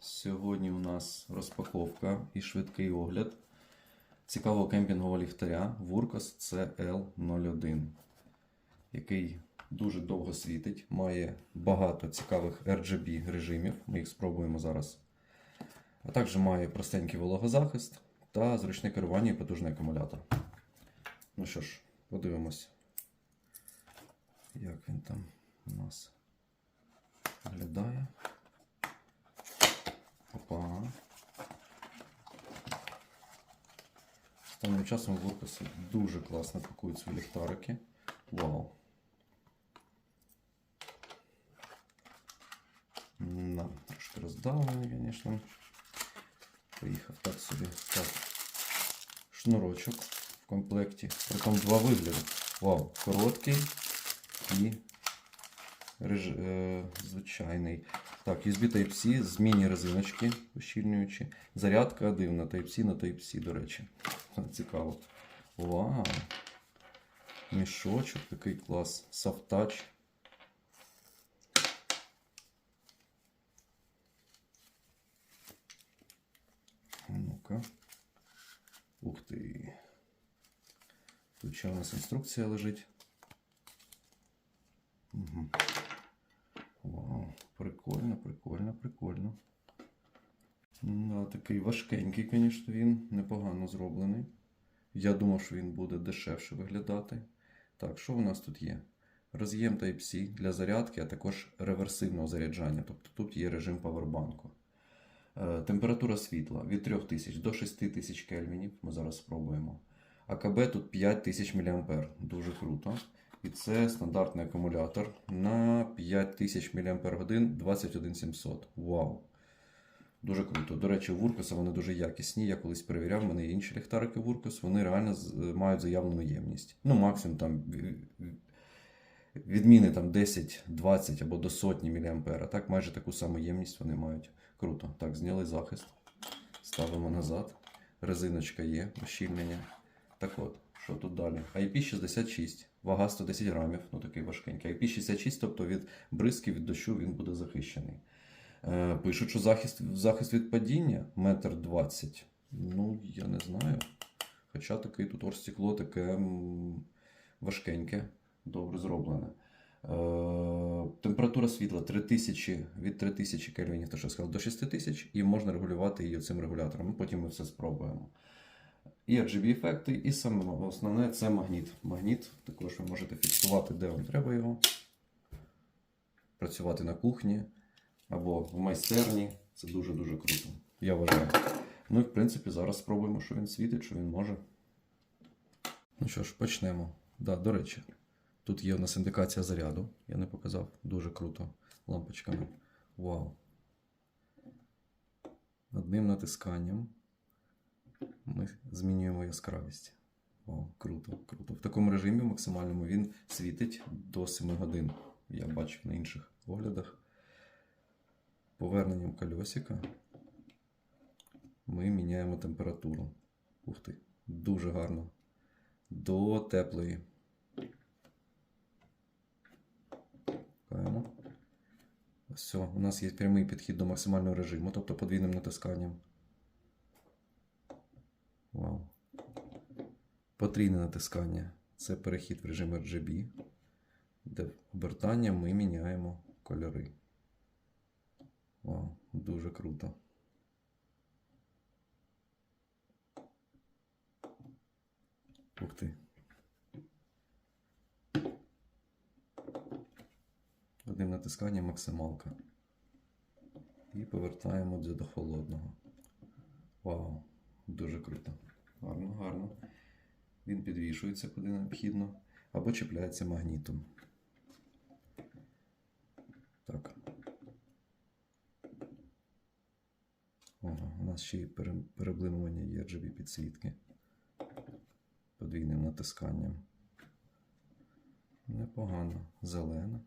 Сьогодні у нас розпаковка і швидкий огляд цікавого кемпінгового ліхтаря Wurkos CL01, який дуже довго світить, має багато цікавих RGB режимів. Ми їх спробуємо зараз. А також має простенький вологозахист та зручне керування і потужний акумулятор. Ну що ж, подивимось, як він там у нас виглядає. Опа. Останнім часом Вуркоси дуже класно пакують свої ліхтарики. Вау. На, трошки роздавлений, звісно. Поїхав так собі. Так. Шнурочок в комплекті. Притом два вигляди. Вау, короткий і реж... е, звичайний. Так, USB Type-C, змінні резиночки ущільнюючі. Зарядка дивна, Type-C на Type-C, до речі. Цікаво. Вау. Мішочок такий клас. Soft Touch. Ну-ка. Ух ти. Тут ще у нас інструкція лежить. Такий важкенький, звісно, він непогано зроблений. Я думав, що він буде дешевше виглядати. Так, що у нас тут є? Роз'єм Type-C для зарядки, а також реверсивного заряджання. Тобто тут є режим павербанку. Е, Температура світла від 3000 до 6000 кельвінів. Ми зараз спробуємо. АКБ тут 5000 мА. Дуже круто. І це стандартний акумулятор на 5000 мАч 21700. Вау! Дуже круто. До речі, Вуркоса вони дуже якісні. Я колись перевіряв, в мене є інші ліхтарики Вуркос, вони реально мають заявлену ємність. Ну, максимум там ві- ві- відміни там 10, 20 або до сотні мА. Так майже таку саму ємність вони мають. Круто. Так, зняли захист. Ставимо назад. Резиночка є, ущільнення. Так от, що тут далі? IP66, вага 110 грамів, ну такий важкенький. IP66, тобто від бризки, від дощу він буде захищений. Е, пишуть, що захист, захист від падіння метр 20. Ну, я не знаю. Хоча таке тут орстекло таке важкеньке, добре зроблене. Е, температура світла 3000, від 3000 кельвінів, то що я сказав, до 6000, і можна регулювати її цим регулятором. Потім ми все спробуємо. І RGB ефекти, і саме основне це магніт. Магніт також ви можете фіксувати, де вам треба його. Працювати на кухні або в майстерні. Це дуже-дуже круто. Я вважаю. Ну і в принципі зараз спробуємо, що він світить, що він може. Ну що ж, почнемо. Да, до речі, тут є у нас індикація заряду. Я не показав. Дуже круто. Лампочками. Вау. Одним натисканням ми змінюємо яскравість. О, круто, круто. В такому режимі максимальному він світить до 7 годин. Я бачив на інших оглядах. Поверненням кольосика ми міняємо температуру. Ух ти, дуже гарно. До теплої. Чекаємо. Все, у нас є прямий підхід до максимального режиму, тобто подвійним натисканням. Вау. Потрійне натискання. Це перехід в режим RGB, де обертання ми міняємо кольори. Вау, дуже круто. Ух ти. Одним натисканням максималка. І повертаємо до холодного. Вау, дуже круто. Гарно, гарно. Він підвішується куди необхідно, або чіпляється магнітом. Так. Ого, у нас ще й пере- переблимування є RGB підсвітки. Подвійним натисканням. Непогано. Зелена.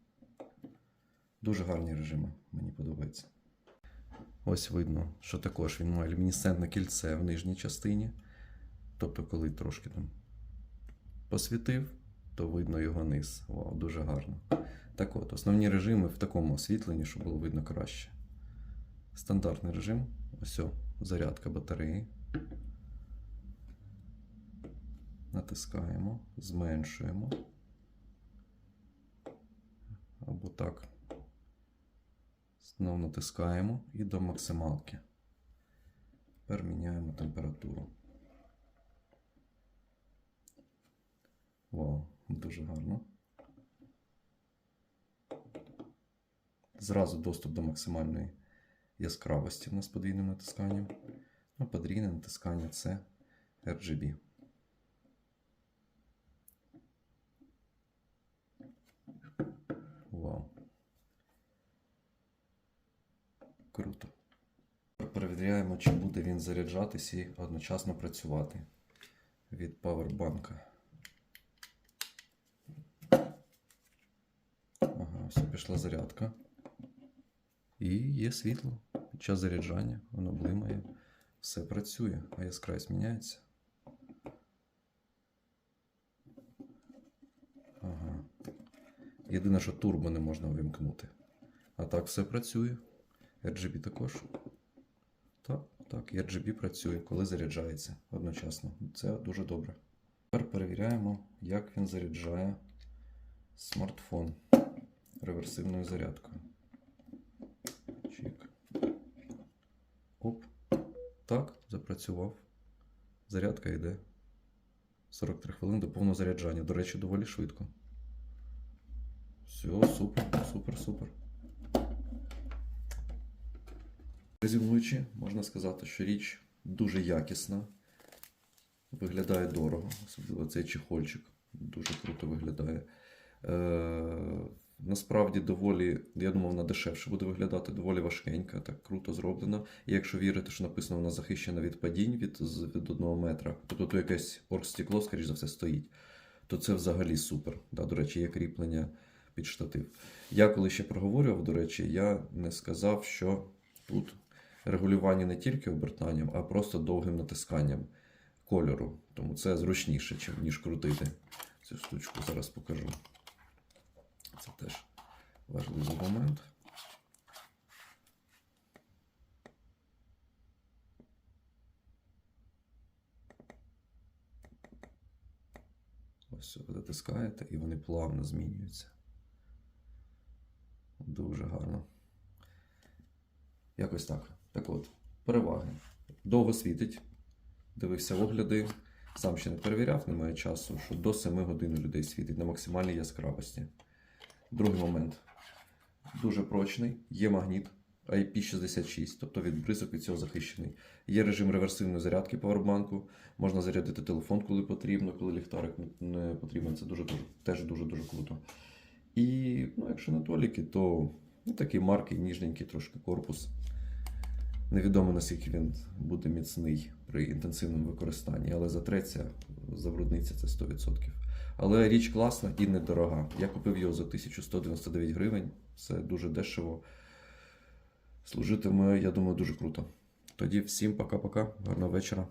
Дуже гарні режими, мені подобається. Ось видно, що також він має люмінесцентне кільце в нижній частині. Тобто, коли трошки там посвітив, то видно його низ. Вау, дуже гарно. Так от, основні режими в такому освітленні, щоб було видно краще. Стандартний режим. Ось зарядка батареї. Натискаємо, зменшуємо. Або так. Знову натискаємо і до максималки. Тепер міняємо температуру. Вау, дуже гарно. Зразу доступ до максимальної яскравості в нас подвійним натисканням. А подвійне натискання це RGB. Вау. Круто. Перевіряємо, чи буде він заряджатись і одночасно працювати від павербанка. Ага, все, пішла зарядка. І є світло. Час заряджання воно блимає. Все працює, а яскравість міняється. Ага. Єдине, що турбо не можна вимкнути. А так все працює. RGB також. Так, так, RGB працює, коли заряджається одночасно. Це дуже добре. Тепер перевіряємо, як він заряджає смартфон реверсивною зарядкою. Так, запрацював. Зарядка йде. 43 хвилини до повного заряджання. До речі, доволі швидко. Все, супер, супер, супер. Резюмуючи, можна сказати, що річ дуже якісна, виглядає дорого, особливо цей чехольчик дуже круто виглядає. Е, насправді доволі, я думав, вона дешевше буде виглядати, доволі важкенька, так круто зроблена. І якщо вірити, що написано, вона захищена від падінь від, від одного метра, тобто тут якесь оргстекло, скоріш за все, стоїть, то це взагалі супер. Да, до речі, є кріплення під штатив. Я коли ще проговорював, до речі, я не сказав, що тут регулювання не тільки обертанням, а просто довгим натисканням кольору. Тому це зручніше, ніж крутити цю штучку. Зараз покажу. Це теж важливий момент. Натискаєте і вони плавно змінюються. Дуже гарно. Якось так. Так от, переваги. Довго світить. Дивився огляди. Сам ще не перевіряв, немає часу, що до 7 годин людей світить на максимальній яскравості. Другий момент. Дуже прочний, є магніт IP66, тобто від бризок від цього захищений. Є режим реверсивної зарядки павербанку. Можна зарядити телефон, коли потрібно, коли ліхтарик не- не потрібен. Це дуже, теж дуже-дуже круто. І ну, якщо недоліки, то ну, такий маркий, ніжненький трошки корпус. Невідомо наскільки він буде міцний при інтенсивному використанні, але затреться, забрудниться це 100%. Але річ класна і недорога. Я купив його за 1199 гривень. Це дуже дешево. Служитиме, я думаю, дуже круто. Тоді всім пока-пока, гарного вечора.